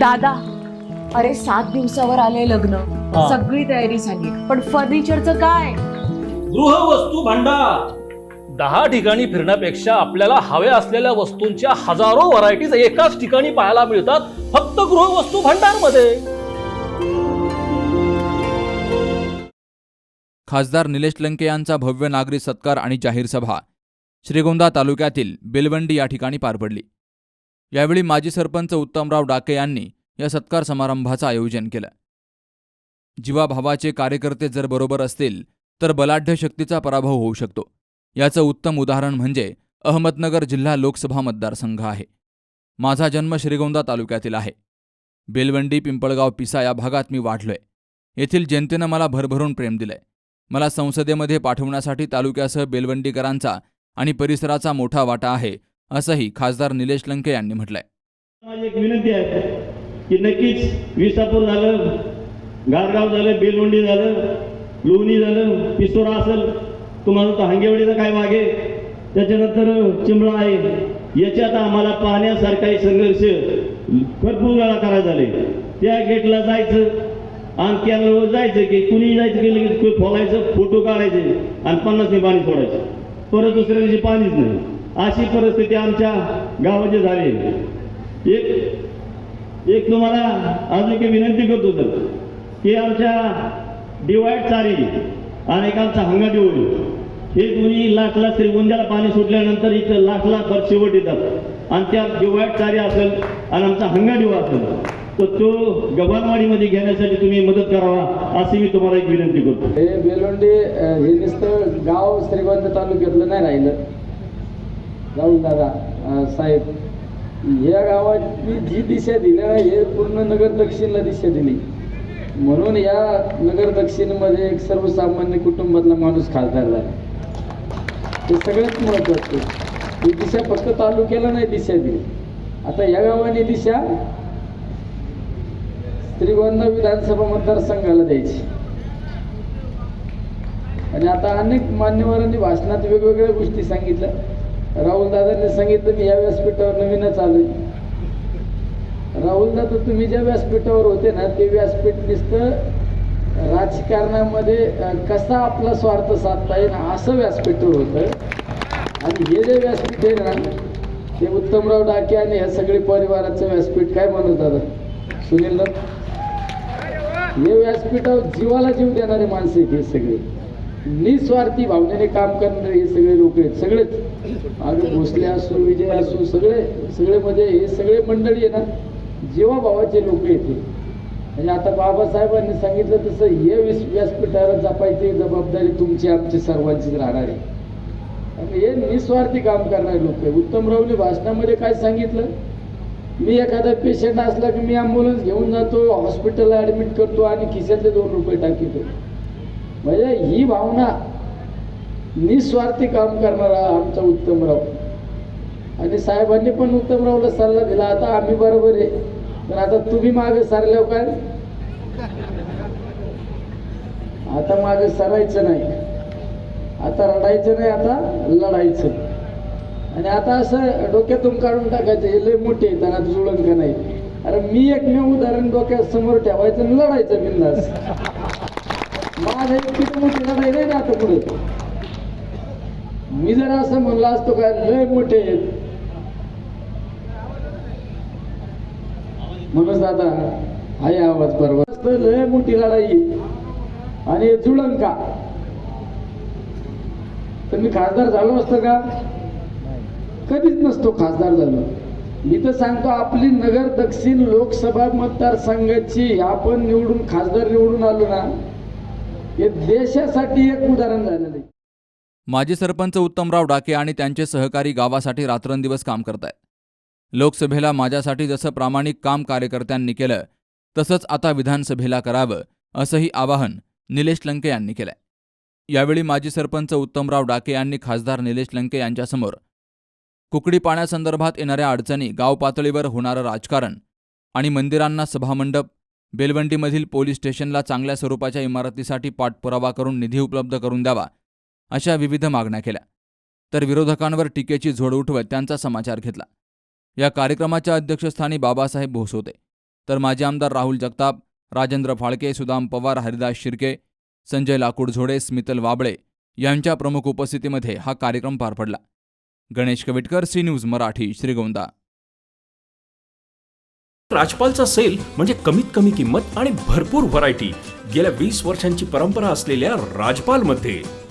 दादा अरे सात दिवसावर आले लग्न. हा. सगळी तयारी झाली. पण फर्निचरचं काय? गृहवस्तू भांडार. दहा ठिकाणी फिरण्यापेक्षा आपल्याला हव्या असलेल्या वस्तूंच्या हजारो व्हरायटीज एकाच ठिकाणी पाहायला मिळतात फक्त गृहवस्तू भांडारमध्ये खासदार निलेश लंके यांचा भव्य नागरी सत्कार आणि जाहीर सभा. श्रीगोंदा तालुक्यातील बेलवंडी या ठिकाणी पार पडली. यावेळी माजी सरपंच उत्तमराव डाके यांनी या सत्कार समारंभाचं आयोजन केलं. जीवाभावाचे कार्यकर्ते जर बरोबर असतील तर बलाढ्य शक्तीचा पराभव होऊ शकतो. याचं उत्तम उदाहरण म्हणजे अहमदनगर जिल्हा लोकसभा मतदारसंघ आहे. माझा जन्म श्रीगोंदा तालुक्यातील आहे. बेलवंडी पिंपळगाव पिसा या भागात मी वाढलोय. येथील जनतेनं मला भरभरून प्रेम दिलंय. मला संसदेमध्ये पाठवण्यासाठी तालुक्यासह बेलवंडीकरांचा आणि परिसराचा मोठा वाटा आहे असंही खासदार निलेश लंके यांनी म्हटलंय. माझी एक विनंती आहे की नक्कीच विसापूर झालं गारगाव झालं बेलवंडी झालं लोणी झालं पिसोरा असेल तुम्हाला तर हांगेवाडीचा काय मागे? त्याच्यानंतर चिंबळा आहे. याच्यात आम्हाला पाहण्यासारखा संघर्ष भरपूर वेळा करायचा झाले. त्या गेटला जायचं आणि कॅमेरावर जायचं की कुणी जायचं की लगेच कोणी फोलायचं फोटो काढायचे आणि पन्नासने पाणी सोडायचं. परत दुसऱ्या दिवशी पाणीच नाही. अशी परिस्थिती आमच्या गावाची झाली. एक एक तुम्हाला अजून एक विनंती करतो सर की आमच्या डिवाईड चारी आणि एक आमचा हंगाटी होईल हे दोन्ही लाखला श्रीगोंद्याला पाणी सुटल्यानंतर इथं लाखला पर शेवट येतात. आणि त्या डिवाईड चारी असेल आणि आमचा हंगाडिवा असेल तर तो गव्हाणवाडीमध्ये घेण्यासाठी तुम्ही मदत करावा अशी मी तुम्हाला एक विनंती करतो. हे बेलवंडी हे नुसतं गाव श्रीगोंदा तालुक्यातलं नाही राहिलं. जाऊन दादा साहेब या गावाची जी दिशा दिली ना हे पूर्ण नगर दक्षिणला दिशा दिली. म्हणून या नगर दक्षिणमध्ये एक सर्वसामान्य कुटुंबातला माणूस खासदार झाला. हे सगळ्यात महत्वाचं ही दिशा फक्त तालुक्याला नाही दिशा दिली. आता या गावाने दिशा श्रीगोंदा विधानसभा मतदारसंघाला द्यायची. आणि आता अनेक मान्यवरांनी भाषणात वेगवेगळ्या गोष्टी सांगितल्या. राहुल दादांनी सांगितलं मी या व्यासपीठावर नवीनच आलोय. राहुल दादा तुम्ही ज्या व्यासपीठावर होते ना ते व्यासपीठ नुसतं राजकारणामध्ये कसा आपला स्वार्थ साधता येईल असं व्यासपीठ होतं. आणि हे जे व्यासपीठ आहे ना ते उत्तमराव डाके आणि ह्या सगळे परिवाराचं व्यासपीठ काय म्हणत दादा? सुनील हे व्यासपीठावर जीवाला जीव देणारे माणसं आहेत हे सगळे. निस्वार्थी भावनेने काम करणारे हे सगळे लोक आहेत सगळेच. मागे भोसले असो विजय असो सगळे सगळे म्हणजे हे सगळे मंडळी आहे ना भावाचे लोक येते म्हणजे आता बाबासाहेबांनी सांगितलं तसं हे विस व्यासपीठावर जपायची जबाबदारी तुमची आमची सर्वांचीच राहणार आहे. आणि हे निस्वार्थी काम करणारे लोक आहे उत्तमरावने भाषणामध्ये काय सांगितलं? मी एखादा पेशंट असला की मी ॲम्ब्युलन्स घेऊन जातो हॉस्पिटलला ॲडमिट करतो आणि खिशातले दोन रुपये टाकीतो. म्हणजे ही भावना निस्वार्थी काम करणारा आमचा उत्तमराव आणि साहेबांनी पण उत्तमरावला सल्ला दिला. आता आम्ही बरोबर आहे. पण आता तुम्ही मागे सारल्याव काय? आता मागे सरायचं नाही. आता रडायचं नाही आता लढायचं. आणि आता असं डोक्यातून काढून टाकायचं हे लय मोठे त्यांना जुळंक का नाही? अरे मी एकमेव उदाहरण डोक्यात समोर ठेवायचं आणि लढायचं बिंदास. माझा किती मोठी लढाई नाही ना आता पुढे. मी जर असं म्हणलं असतो काय लय मोठे आहेत. म्हणून दादा आहे आवाज बरोबर. लय मोठी लढाई आणि हे का तर मी खासदार झालो असतो का? कधीच नसतो खासदार झालो. मी तर सांगतो आपली नगर दक्षिण लोकसभा मतदारसंघाची आपण निवडून खासदार निवडून आलो ना हे देशासाठी एक उदाहरण झालेलं आहे. माजी सरपंच उत्तमराव डाके आणि त्यांचे सहकारी गावासाठी रात्रंदिवस काम करतायत. लोकसभेला माझ्यासाठी जसं प्रामाणिक काम कार्यकर्त्यांनी केलं तसंच आता विधानसभेला करावं असंही आवाहन निलेश लंके यांनी केलंय. यावेळी माजी सरपंच उत्तमराव डाके यांनी खासदार निलेश लंके यांच्यासमोर कुकडी पाण्यासंदर्भात येणाऱ्या अडचणी गाव पातळीवर होणारं राजकारण आणि मंदिरांना सभामंडप बेलवंडीमधील पोलीस स्टेशनला चांगल्या स्वरूपाच्या इमारतीसाठी पाठपुरावा करून निधी उपलब्ध करून द्यावा अशा विविध मागण्या केल्या. तर विरोधकांवर टीकेची झोड उठवत त्यांचा समाचार घेतला. या कार्यक्रमाच्या अध्यक्षस्थानी बाबासाहेब भोस होते तर माजी आमदार राहुल जगताप राजेंद्र फाळके सुदाम पवार हरिदास शिर्के संजय लाकूडझोडे स्मितल वाबळे यांच्या प्रमुख उपस्थितीमध्ये हा कार्यक्रम पार पडला. Ganesh Kavitkar C news Marathi Shrigonda. राजपालचा sale म्हणजे कमीत कमी किंमत आणि भरपूर व्हरायटी गेल्या वीस वर्षांची परंपरा असलेल्या राजपालमध्ये.